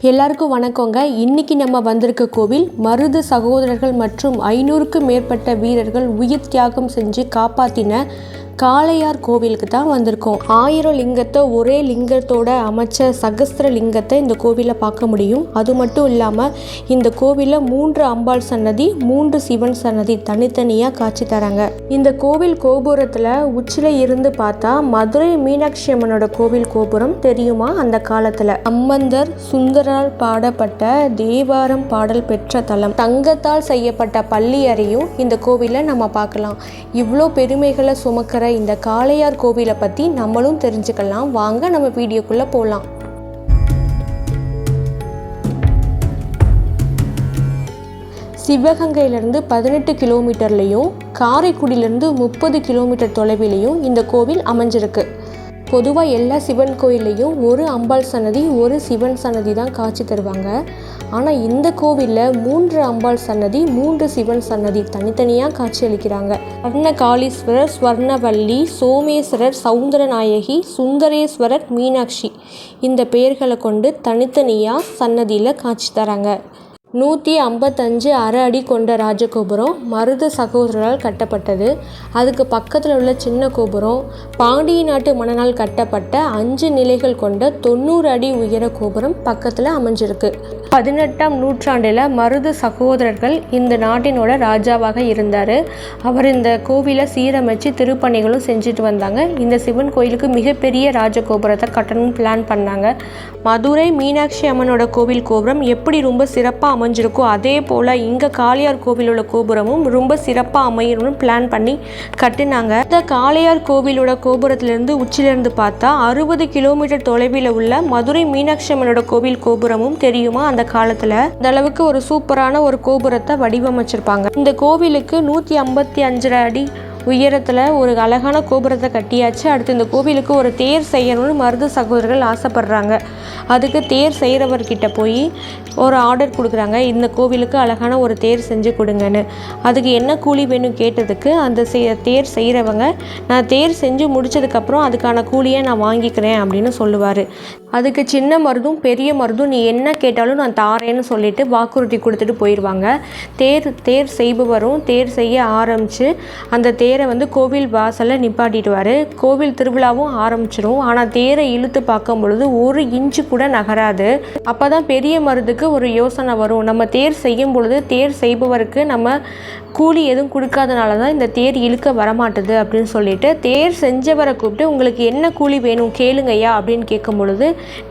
எல்லாருக்கும் வணக்கங்க. இன்னைக்கு நம்ம வந்திருக்க கோவில் மருது சகோதரர்கள் மற்றும் ஐநூறுக்கும் மேற்பட்ட வீரர்கள் உயிர் தியாகம் செஞ்சு காப்பாற்றின காளையார் கோவிலுக்கு தான் வந்திருக்கோம். ஆயிரம் லிங்கத்தை ஒரே லிங்கத்தோட அமைச்ச சகஸ்திர லிங்கத்தை இந்த கோவிலில் பார்க்க முடியும். அது மட்டும் இல்லாமல் இந்த கோவிலில் மூன்று அம்பாள் சன்னதி மூன்று சிவன் சன்னதி தனித்தனியாக காட்சி தராங்க. இந்த கோவில் கோபுரத்தில் உச்சில இருந்து பார்த்தா மதுரை மீனாட்சி அம்மனோட கோவில் கோபுரம் தெரியுமா அந்த காலத்தில்? அம்மந்தர் சுந்தரால் பாடப்பட்ட தேவாரம் பாடல் பெற்ற தலம். தங்கத்தால் செய்யப்பட்ட பள்ளி அறையும் இந்த கோவிலில் நம்ம பார்க்கலாம். இவ்வளோ பெருமைகளை சுமக்கிற இந்த காளையார் கோவிலை பற்றி நம்மளும் தெரிஞ்சுக்கலாம். வாங்க நம்ம வீடியோக்குள்ளே போகலாம் சிவகங்கையிலேருந்து பதினெட்டு கிலோமீட்டர்லேயும் காரைக்குடியிலேருந்து முப்பது கிலோமீட்டர் தொலைவிலையும் இந்த கோவில் அமைஞ்சிருக்கு. பொதுவாக எல்லா சிவன் கோயில்லையும் ஒரு அம்பாள் சன்னதி ஒரு சிவன் சன்னதி தான் காட்சி தருவாங்க. ஆனால் இந்த கோவிலில் மூன்று அம்பாள் சன்னதி மூன்று சிவன் சன்னதி தனித்தனியாக காட்சியளிக்கிறாங்க. ஸ்வர்ண காளீஸ்வரர் ஸ்வர்ணவல்லி சோமேஸ்வரர் சவுந்தரநாயகி சுந்தரேஸ்வரர் மீனாட்சி. இந்த பெயர்களை கொண்டு தனித்தனியாக சன்னதியில் காட்சி தராங்க. நூற்றி ஐம்பத்தஞ்சு அரை அடி கொண்ட ராஜகோபுரம் மருது சகோதரரால் கட்டப்பட்டது. அதுக்கு பக்கத்தில் உள்ள சின்ன கோபுரம் பாண்டிய நாட்டு மன்னனால் கட்டப்பட்ட அஞ்சு நிலைகள் கொண்ட தொண்ணூறு அடி உயர கோபுரம் பக்கத்தில் அமைஞ்சிருக்கு. பதினெட்டாம் நூற்றாண்டில் மருது சகோதரர்கள் இந்த நாட்டினோட ராஜாவாக இருந்தார். அவர் இந்த கோவிலை சீரமைச்சு திருப்பணிகளும் செஞ்சுட்டு வந்தாங்க. இந்த சிவன் கோயிலுக்கு மிகப்பெரிய ராஜகோபுரத்தை கட்டணும்னு பிளான் பண்ணாங்க. மதுரை மீனாட்சி அம்மனோட கோவில் கோபுரம் எப்படி ரொம்ப சிறப்பாக அமைஞ்சிருக்கோ அதே போல் இங்கே காளியார் கோவிலோட கோபுரமும் ரொம்ப சிறப்பாக அமையணும்னு பிளான் பண்ணி கட்டினாங்க. இந்த காளையார் கோவிலோட கோபுரத்திலிருந்து உச்சிலிருந்து பார்த்தா அறுபது கிலோமீட்டர் தொலைவில் உள்ள மதுரை மீனாட்சி அம்மனோட கோவில் கோபுரமும் தெரியுமா அந்த காலத்தில்? இந்த அளவுக்கு ஒரு சூப்பரான ஒரு கோபுரத்தை வடிவமைச்சிருப்பாங்க. இந்த கோவிலுக்கு நூற்றி ஐம்பத்தி அஞ்சரை அடி உயரத்தில் ஒரு அழகான கோபுரத்தை கட்டியாச்சு. அடுத்து இந்த கோவிலுக்கு ஒரு தேர் செய்யணும்னு மருது சகோதரர்கள் ஆசைப்படுறாங்க. அதுக்கு தேர் செய்கிறவர்கிட்ட போய் ஒரு ஆர்டர் கொடுக்குறாங்க. இந்த கோவிலுக்கு அழகான ஒரு தேர் செஞ்சு கொடுங்கன்னு. அதுக்கு என்ன கூலி வேணும் கேட்டதுக்கு அந்த தேர் செய்கிறவங்க நான் தேர் செஞ்சு முடிச்சதுக்கப்புறம் அதுக்கான கூலியை நான் வாங்கிக்கிறேன் அப்படின்னு சொல்லுவார். அதுக்கு சின்ன மருதும் பெரிய மருதும் நீ என்ன கேட்டாலும் நான் தாரேன்னு சொல்லிட்டு வாக்குறுதி கொடுத்துட்டு போயிடுவாங்க தேர் தேர் செய்பவரும் தேர் செய்ய ஆரம்பித்து அந்த தேரை வந்து கோவில் வாசலில் நிப்பாட்டிடுவார். கோவில் திருவிழாவும் ஆரம்பிச்சிடும் ஆனால் தேரை இழுத்து பார்க்கும் பொழுது ஒரு இன்ச்சு கூட நகராது. அப்போ தான் பெரிய மருதுக்கு ஒரு யோசனை வரும். நம்ம தேர் செய்யும் பொழுது தேர் செய்பவருக்கு நம்ம கூலி எதுவும் கொடுக்காதனால தான் இந்த தேர் இழுக்க வரமாட்டுது அப்படின்னு சொல்லிட்டு தேர் செஞ்சவரை கூப்பிட்டு உங்களுக்கு என்ன கூலி வேணும் கேளுங்கய்யா அப்படின்னு கேட்கும் பொழுது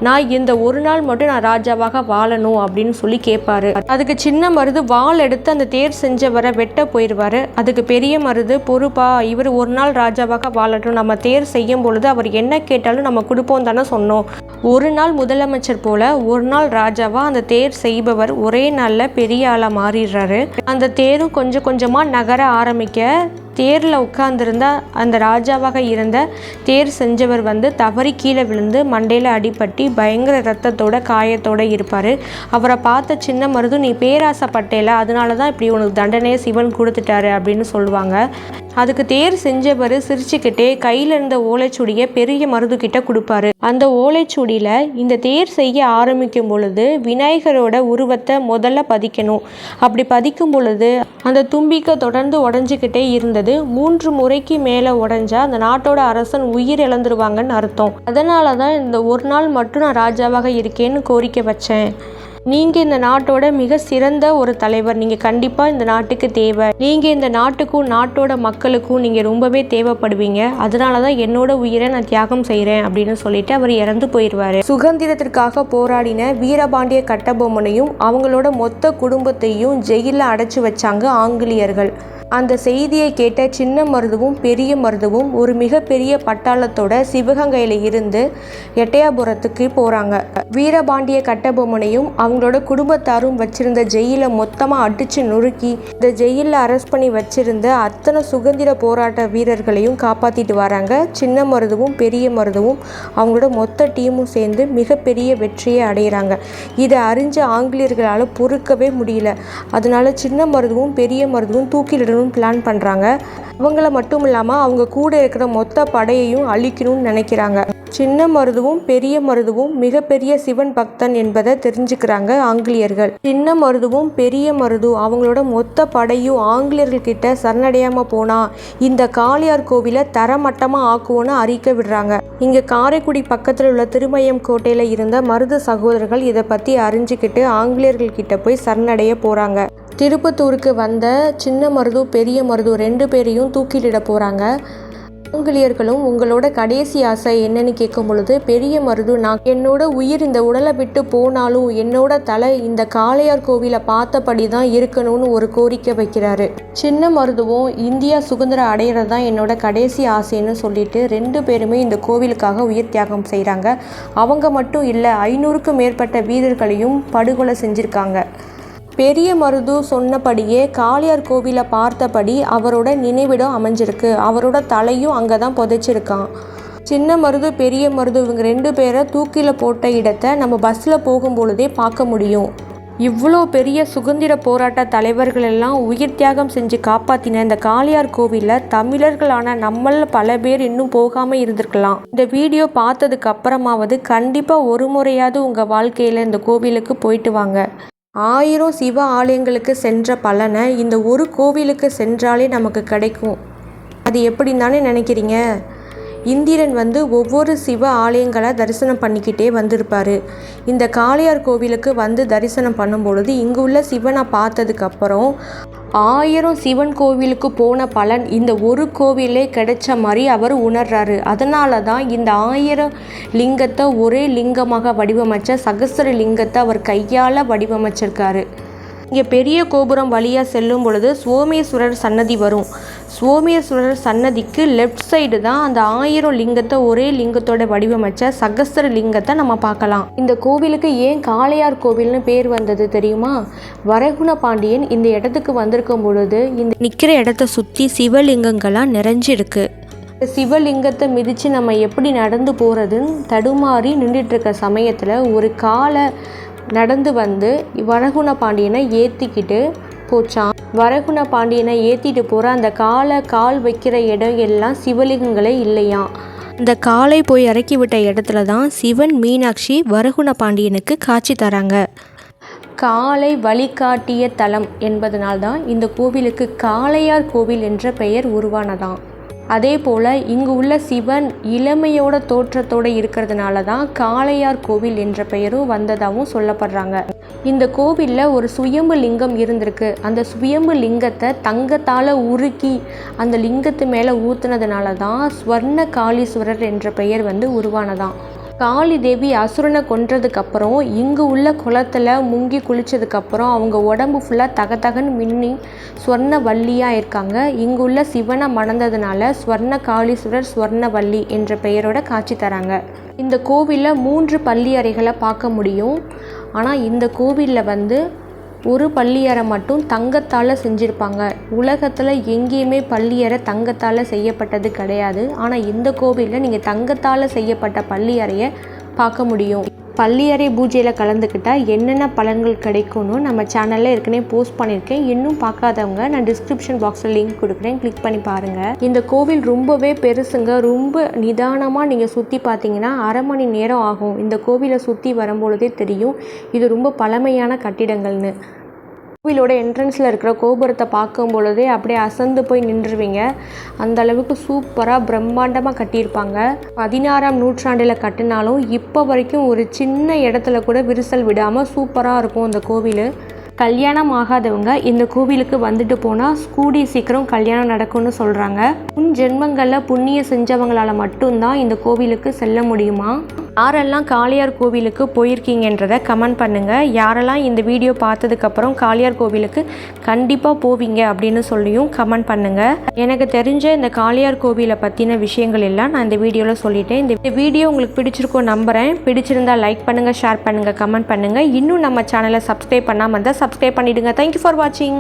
நான் இந்த ஒரு நாள் மட்டும் நான் ராஜாவாக வாழணும் அப்படின்னு சொல்லி கேட்பாரு. அதுக்கு சின்ன மருது வாள் எடுத்து அந்த தேர் செஞ்சவரை வெட்ட போயிடுவாரு. அதுக்கு பெரிய மருது பொறுப்பா இவர் ஒரு நாள் ராஜாவாக வாழட்டும். நம்ம தேர் செய்யும் பொழுது அவர் என்ன கேட்டாலும் நம்ம கொடுப்போம் தானே சொன்னோம். ஒரு நாள் முதலமைச்சர் போல ஒரு நாள் ராஜாவா அந்த தேர் செய்பவர் ஒரே நாளில் பெரிய ஆளாக மாறிடுறாரு. அந்த தேரும் கொஞ்சம் கொஞ்சமாக நகர ஆரம்பிக்க தேரில் உட்கார்ந்திருந்த அந்த ராஜாவாக இருந்த தேர் செஞ்சவர் வந்து தவறி கீழே விழுந்து மண்டையில் அடிபட்டி பயங்கர ரத்தத்தோட காயத்தோட இருப்பார். அவரை பார்த்த சின்ன மருது நீ பேராசைப்பட்டேல அதனால தான் இப்படி உனக்கு தண்டனையை சிவன் கொடுத்துட்டாரு அப்படின்னு சொல்லுவாங்க. அதுக்கு தேர் செஞ்சவர் சிரிச்சுக்கிட்டே கையில் இருந்த ஓலைச்சுடியை பெரிய மருது கிட்ட கொடுப்பாரு. அந்த ஓலைச்சுடியில் இந்த தேர் செய்ய ஆரம்பிக்கும் பொழுது விநாயகரோட உருவத்தை முதல்ல பதிக்கணும். அப்படி பதிக்கும் பொழுது அந்த தும்பிக்கை தொடர்ந்து உடஞ்சிக்கிட்டே இருந்தது. மூன்று முறைக்கு மேலே உடஞ்சா அந்த நாட்டோட அரசன் உயிர் இழந்துருவாங்கன்னு அர்த்தம். அதனால தான் இந்த ஒரு நாள் மட்டும் நான் ராஜாவாக இருக்கேன்னு கோரிக்கை வச்சேன். நீங்கள் இந்த நாட்டோட மிக சிறந்த ஒரு தலைவர். நீங்கள் கண்டிப்பாக இந்த நாட்டுக்கு தேவை. நீங்கள் இந்த நாட்டுக்கும் நாட்டோட மக்களுக்கும் நீங்கள் ரொம்பவே தேவைப்படுவீங்க. அதனால தான் என்னோட உயிரை நான் தியாகம் செய்கிறேன் அப்படின்னு சொல்லிட்டு அவர் இறந்து போயிடுவார் சுதந்திரத்திற்காக போராடின வீரபாண்டிய கட்டபொம்மனையும் அவங்களோட மொத்த குடும்பத்தையும் ஜெயிலில் அடைச்சி வச்சாங்க ஆங்கிலேயர்கள். அந்த செய்தியை கேட்ட சின்ன மருதுவும் பெரிய மருதுவும் ஒரு மிகப்பெரிய பட்டாளத்தோட சிவகங்கையில் இருந்து எட்டயாபுரத்துக்கு போகிறாங்க வீரபாண்டிய கட்டபொம்மனையும் அவங்களோட குடும்பத்தாரும் வச்சிருந்த ஜெயிலை மொத்தமாக அடித்து நொறுக்கி இந்த ஜெயிலில் அரெஸ்ட் பண்ணி வச்சிருந்த அத்தனை சுதந்திர போராட்ட வீரர்களையும் காப்பாற்றிட்டு வராங்க. சின்ன மருதுவும் பெரிய மருதுவும் அவங்களோட மொத்த டீமும் சேர்ந்து மிகப்பெரிய வெற்றியை அடைகிறாங்க இதை அறிஞ்ச ஆங்கிலேயர்களால் பொறுக்கவே முடியல. அதனால சின்ன மருதுவும் பெரிய மருதுவும் தூக்கிலிடணும் செல்லணும்னு பிளான் பண்ணுறாங்க அவங்கள மட்டும் இல்லாமல் அவங்க கூட இருக்கிற மொத்த படையையும் அழிக்கணும்னு நினைக்கிறாங்க. சின்ன மருதுவும் பெரிய மருதுவும் மிகப்பெரிய சிவன் பக்தன் என்பதை தெரிஞ்சுக்கிறாங்க ஆங்கிலேயர்கள். சின்ன மருதுவும் பெரிய மருது அவங்களோட மொத்த படையும் ஆங்கிலேயர்கள் கிட்ட சரணடையாமல் போனால் இந்த காளியார் கோவிலை தரமட்டமாக ஆக்குவோன்னு அறிக்க விடுறாங்க. இங்கே காரைக்குடி பக்கத்தில் உள்ள திருமயம் கோட்டையில் இருந்த மருது சகோதரர்கள் இதை பற்றி அறிஞ்சிக்கிட்டு ஆங்கிலேயர்கள் கிட்ட போய் சரணடைய போகிறாங்க திருப்பத்தூருக்கு வந்த சின்ன மருது பெரிய மருது ரெண்டு பேரையும் தூக்கிலிட போகிறாங்க ஆங்கிலேயர்களும் உங்களோட கடைசி ஆசை என்னன்னு கேட்கும் பொழுது பெரிய மருது நான் என்னோட உயிர் இந்த உடலை விட்டு போனாலும் என்னோட தலை இந்த காளையார் கோவிலை பார்த்தபடி தான் இருக்கணும்னு ஒரு கோரிக்கை வைக்கிறாரு. சின்ன மருதுவும் இந்தியா சுதந்திரம் அடையிறது தான் என்னோட கடைசி ஆசைன்னு சொல்லிட்டு ரெண்டு பேருமே இந்த கோவிலுக்காக உயிர் தியாகம் செய்கிறாங்க அவங்க மட்டும் இல்லை ஐநூறுக்கும் மேற்பட்ட வீரர்களையும் படுகொலை செஞ்சுருக்காங்க. பெரிய மருது சொன்னபடியே காளியார் கோவிலை பார்த்தபடி அவரோட நினைவிடம் அமைஞ்சிருக்கு. அவரோட தலையும் அங்கே தான் புதைச்சிருக்கான். சின்ன மருது பெரிய மருது இவங்க ரெண்டு பேரை தூக்கில் போட்ட இடத்த நம்ம பஸ்ஸில் போகும்பொழுதே பார்க்க முடியும். இவ்வளோ பெரிய சுதந்திர போராட்ட தலைவர்கள் எல்லாம் உயிர் தியாகம் செஞ்சு காப்பாற்றின இந்த காளியார் கோவிலில் தமிழர்களான நம்மள பல பேர் இன்னும் போகாமல் இருந்திருக்கலாம். இந்த வீடியோ பார்த்ததுக்கு அப்புறமாவது கண்டிப்பாக ஒரு முறையாவது உங்கள் வாழ்க்கையில் இந்த கோவிலுக்கு போயிட்டு வாங்க. ஆயிரம் சிவ ஆலயங்களுக்கு சென்ற பலனை இந்த ஒரு கோவிலுக்கு சென்றாலே நமக்கு கிடைக்கும். அது எப்படின்னு தானே நினைக்கிறீங்க? இந்திரன் வந்து ஒவ்வொரு சிவ ஆலயங்களை தரிசனம் பண்ணிக்கிட்டே வந்திருப்பார். இந்த காளையார் கோவிலுக்கு வந்து தரிசனம் பண்ணும்பொழுது இங்கு உள்ள சிவனை பார்த்ததுக்கப்புறம் ஆயிரம் சிவன் கோவிலுக்கு போன பலன் இந்த ஒரு கோவிலே கிடைச்ச மாதிரி அவர் உணர்றாரு. அதனால தான் இந்த ஆயிரம் லிங்கத்தை ஒரே லிங்கமாக வடிவமைச்ச சகஸ்ர லிங்கத்தை அவர் கையால் வடிவமைச்சிருக்காரு. இங்கே பெரிய கோபுரம் வழியாக செல்லும் பொழுது சோமேஸ்வரர் சன்னதி வரும். சோமேஸ்வரர் சன்னதிக்கு லெஃப்ட் சைடு தான் அந்த ஆயிரம் லிங்கத்தை ஒரே லிங்கத்தோட வடிவமைச்ச சகஸ்திர லிங்கத்தை நம்ம பார்க்கலாம். இந்த கோவிலுக்கு ஏன் காளையார் கோவில்னு பேர் வந்தது தெரியுமா? வரகுண பாண்டியன் இந்த இடத்துக்கு வந்திருக்கும் பொழுது இந்த நிற்கிற இடத்த சுற்றி சிவலிங்கங்களாக நிறைஞ்சிருக்கு. சிவலிங்கத்தை மிதித்து நம்ம எப்படி நடந்து போகிறதுன்னு தடுமாறி நின்றுட்டுருக்க சமயத்தில் ஒரு காலை நடந்து வந்து வரகுண பாண்டியனை ஏற்றிக்கிட்டு போச்சான் வரகுண பாண்டியனை ஏற்றிட்டு போகிற அந்த காலை கால் வைக்கிற இடம் எல்லாம் சிவலிங்கங்களே இல்லையாம் இந்த காலை போய் இறக்கி விட்ட இடத்துல தான் சிவன் மீனாட்சி வரகுண பாண்டியனுக்கு காட்சி தராங்க. காலை வழிகாட்டிய தலம் என்பதனால்தான் இந்த கோவிலுக்கு காளையார் கோவில் என்ற பெயர் உருவானதாம். அதே போல் இங்கு உள்ள சிவன் இளமையோட தோற்றத்தோடு இருக்கிறதுனால தான் காளையார் கோவில் என்ற பெயரும் வந்ததாகவும் சொல்லப்படுறாங்க. இந்த கோவிலில் ஒரு சுயம்பு லிங்கம் இருந்திருக்கு. அந்த சுயம்பு லிங்கத்தை தங்கத்தால் உருக்கி அந்த லிங்கத்து மேலே ஊற்றுனதுனால தான் ஸ்வர்ண காளீஸ்வரர் என்ற பெயர் வந்து உருவானதாம். காளி தேவி அசுரனை கொன்றதுக்கப்புறம் இங்கே உள்ள குளத்தில் முங்கி குளித்ததுக்கப்புறம் அவங்க உடம்பு ஃபுல்லாக தக தகன்னு மின்னி ஸ்வர்ண வள்ளியாக இருக்காங்க. இங்கு உள்ள சிவனை மணந்ததுனால ஸ்வர்ண காளீஸ்வரர் ஸ்வர்ணவல்லி என்ற பெயரோட காட்சி தராங்க. இந்த கோவிலில் மூன்று பள்ளி அறைகளை பார்க்க முடியும். ஆனால் இந்த கோவிலில் வந்து ஒரு பள்ளியறை மட்டும் தங்கத்தால் செஞ்சுருப்பாங்க. உலகத்தில் எங்கேயுமே பள்ளியறை தங்கத்தால் செய்யப்பட்டது கிடையாது. ஆனால் இந்த கோவிலில் நீங்கள் தங்கத்தால் செய்யப்பட்ட பள்ளியறையை பார்க்க முடியும். பள்ளியறை பூஜையில் கலந்துக்கிட்டால் என்னென்ன பலன்கள் கிடைக்கும்னு நம்ம சேனலில் ஏற்கனவே போஸ்ட் பண்ணியிருக்கேன். இன்னும் பார்க்காதவங்க நான் டிஸ்கிரிப்ஷன் பாக்ஸில் லிங்க் கொடுக்குறேன். கிளிக் பண்ணி பாருங்கள் இந்த கோவில் ரொம்பவே பெருசுங்க. ரொம்ப நிதானமாக நீங்கள் சுற்றி பார்த்தீங்கன்னா அரை மணி நேரம் ஆகும். இந்த கோவிலை சுற்றி வரும்பொழுதே தெரியும். இது ரொம்ப பழமையான கட்டிடங்கள்னு. கோவிலோட என்ட்ரன்ஸில் இருக்கிற கோபுரத்தை பார்க்கும் பொழுதே அப்படியே அசந்து போய் நின்றுவீங்க. அந்த அளவுக்கு சூப்பராக பிரம்மாண்டமாக கட்டியிருப்பாங்க. பதினாறாம் நூற்றாண்டில் கட்டினாலும் இப்போ வரைக்கும் ஒரு சின்ன இடத்துல கூட விரிசல் விடாமல் சூப்பராக இருக்கும் அந்த கோவில். கல்யாணம் ஆகாதவங்க இந்த கோவிலுக்கு வந்துட்டு போனால் கூடி சீக்கிரம் கல்யாணம் நடக்கும்னு சொல்கிறாங்க முன் ஜென்மங்களில் புண்ணியம் செஞ்சவங்களால் மட்டும்தான் இந்த கோவிலுக்கு செல்ல முடியுமா? யாரெல்லாம் காளியார் கோவிலுக்கு போயிருக்கீங்கன்றதை கமெண்ட் பண்ணுங்கள் யாரெல்லாம் இந்த வீடியோ பார்த்ததுக்கப்புறம் காளியார் கோவிலுக்கு கண்டிப்பாக போவீங்க அப்படின்னு சொல்லியும் கமெண்ட் பண்ணுங்கள் எனக்கு தெரிஞ்ச இந்த காளியார் கோவிலை பற்றின விஷயங்கள் எல்லாம் நான் இந்த வீடியோவில் சொல்லிட்டேன். இந்த வீடியோ உங்களுக்கு பிடிச்சிருக்கோம் நம்புகிறேன் பிடிச்சிருந்தா லைக் பண்ணுங்கள் ஷேர் பண்ணுங்கள் கமெண்ட் பண்ணுங்கள் இன்னும் நம்ம சேனலை சப்ஸ்கிரைப் பண்ணாமல் இருந்தால் சப்ஸ்கிரைப் பண்ணிவிடுங்க தேங்க்யூ ஃபார் வாட்சிங்